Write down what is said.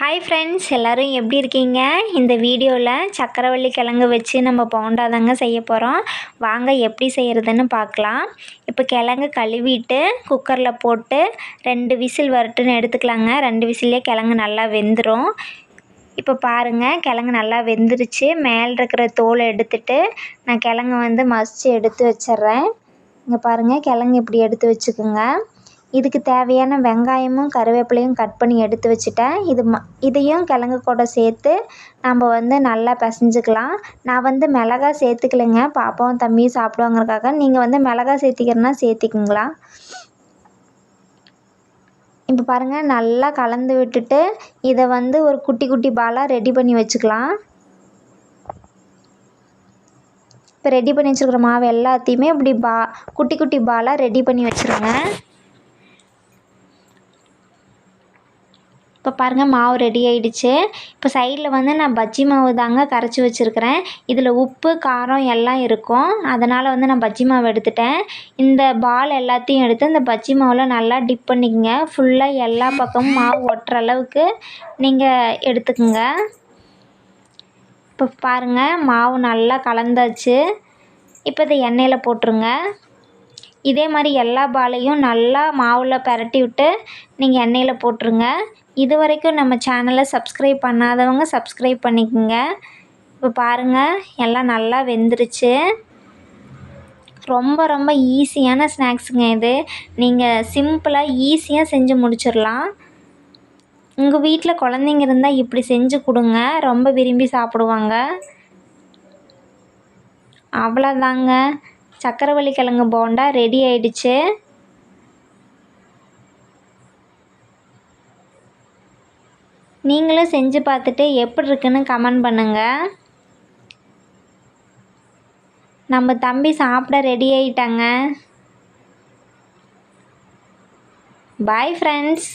Hi friends எல்லோரும் எப்படி இருக்கீங்க? இந்த வீடியோவில் சக்கரவள்ளி கிழங்கு வச்சு நம்ம போண்டா தாங்க செய்ய போகிறோம் வாங்க எப்படி செய்கிறதுன்னு பார்க்கலாம். இப்போ கிழங்கு கழுவிட்டு குக்கரில் போட்டு ரெண்டு விசில் வரட்டுன்னு எடுத்துக்கலாங்க. ரெண்டு விசிலே கிழங்கு நல்லா வெந்துடும் இப்போ பாருங்கள் கிழங்கு நல்லா வெந்துருச்சு. மேலே இருக்கிற தோலை எடுத்துட்டு நான் கிழங்கு வந்து மசித்து எடுத்து வச்சிட்றேன். இங்கே பாருங்கள் கிழங்கு இப்படி எடுத்து வச்சுக்கோங்க. இதுக்கு தேவையான வெங்காயமும் கருவேப்பிலையும் கட் பண்ணி எடுத்து வச்சுட்டேன். இது ம இதையும் கிழங்கு கூட சேர்த்து நம்ம வந்து நல்லா பிசைஞ்சிக்கலாம். நான் வந்து மிளகா சேர்த்துக்கலைங்க. பாப்பாவும் தம்பியும் சாப்பிடுவாங்கிறக்காக நீங்கள் வந்து மிளகா சேர்த்திக்கிறனா சேர்த்திக்குங்களா? இப்போ பாருங்கள் நல்லா கலந்து விட்டுட்டு இதை வந்து ஒரு குட்டி குட்டி பாலாக ரெடி பண்ணி வச்சுக்கலாம். இப்போ ரெடி பண்ணி வச்சுருக்கிற மாவு எல்லாத்தையுமே இப்படி பா குட்டி குட்டி பாலாக ரெடி பண்ணி வச்சுருங்க. இப்போ பாருங்கள் மாவு ரெடி ஆகிடுச்சு இப்போ சைடில் வந்து நான் பஜ்ஜி மாவு தாங்க கரைச்சி வச்சுருக்கிறேன். இதில் உப்பு காரம் எல்லாம் இருக்கும். அதனால் வந்து நான் பஜ்ஜி மாவு எடுத்துட்டேன். இந்த பால் எல்லாத்தையும் எடுத்து இந்த பஜ்ஜி மாவில் நல்லா டிப் பண்ணிக்கோங்க. ஃபுல்லாக எல்லா பக்கமும் மாவு ஒட்டுற அளவுக்கு நீங்கள் எடுத்துக்கோங்க. இப்போ பாருங்கள் மாவு நல்லா கலந்தாச்சு. இப்போ இதை எண்ணெயில் போட்டுருங்க. இதே மாதிரி எல்லா பாலையும் நல்லா மாவில் பரட்டி விட்டு நீங்கள் எண்ணெயில் போட்டுருங்க. இது வரைக்கும் நம்ம சேனலை சப்ஸ்கிரைப் பண்ணாதவங்க சப்ஸ்கிரைப் பண்ணிக்கோங்க. இப்போ பாருங்கள் எல்லாம் நல்லா வெந்துருச்சு. ரொம்ப ரொம்ப ஈஸியான ஸ்நாக்ஸுங்க இது. நீங்கள் சிம்பிளாக ஈஸியாக செஞ்சு முடிச்சிடலாம் உங்கள் வீட்டில் குழந்தைங்க இருந்தால் இப்படி செஞ்சு கொடுங்க. ரொம்ப விரும்பி சாப்பிடுவாங்க. அவ்வளோதாங்க சக்கரவள்ளி கிழங்கு போண்டா ரெடி ஆயிடுச்சு. நீங்களும் செஞ்சு பார்த்துட்டு எப்படி இருக்குன்னு கமெண்ட் பண்ணுங்கள் நம்ம தம்பி சாப்பிட ரெடி ஆயிட்டாங்க. Bye friends